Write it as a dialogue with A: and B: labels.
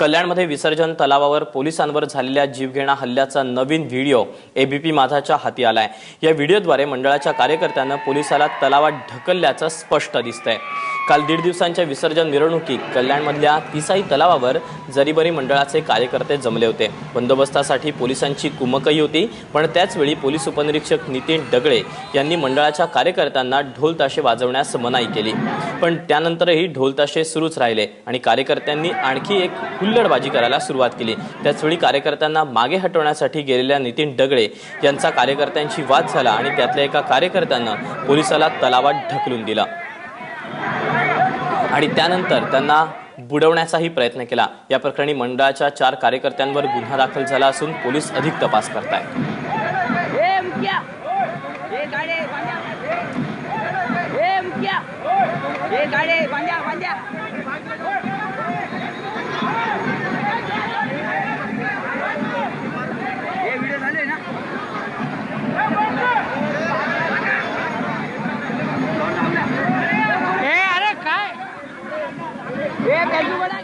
A: कल्याणमध्ये विसर्जन तलावावर पोलिसांवर झालेल्या जीवघेणा हल्ल्याचा नवीन व्हिडिओ एबीपी माझाच्या हाती आलाय. या व्हिडिओद्वारे मंडळाच्या कार्यकर्त्यांना पोलिसाला तलावात ढकलल्याचं स्पष्ट दिसतंय. काल दीड दिवसांच्या विसर्जन मिरवणुकीत कल्याणमधल्या तिसाई तलावावर जरीबरी मंडळाचे कार्यकर्ते जमले होते. बंदोबस्तासाठी पोलिसांची कुमकही होती पण त्याचवेळी पोलीस उपनिरीक्षक नितीन डगळे यांनी मंडळाच्या कार्यकर्त्यांना ढोल ताशे वाजवण्यास मनाई केली. पण त्यानंतरही ढोल ताशे सुरूच राहिले आणि कार्यकर्त्यांनी आणखी एक हुल्लडबाजी करायला सुरुवात केली. त्याचवेळी कार्यकर्त्यांना मागे हटवण्यासाठी गेलेल्या नितीन डगळे यांचा कार्यकर्त्यांशी वाद झाला आणि त्यातल्या एका कार्यकर्त्यानं पोलिसाला तलावात ढकलून दिला. आणि त्यानंतर त्यांना बुडवण्याचाही प्रयत्न केला. या प्रकरणी मंडळाच्या चार कार्यकर्त्यांवर गुन्हा दाखल झाला असून पोलीस अधिक तपास करतायत.
B: ਕਹਿ ਦੂ ਬੜਾ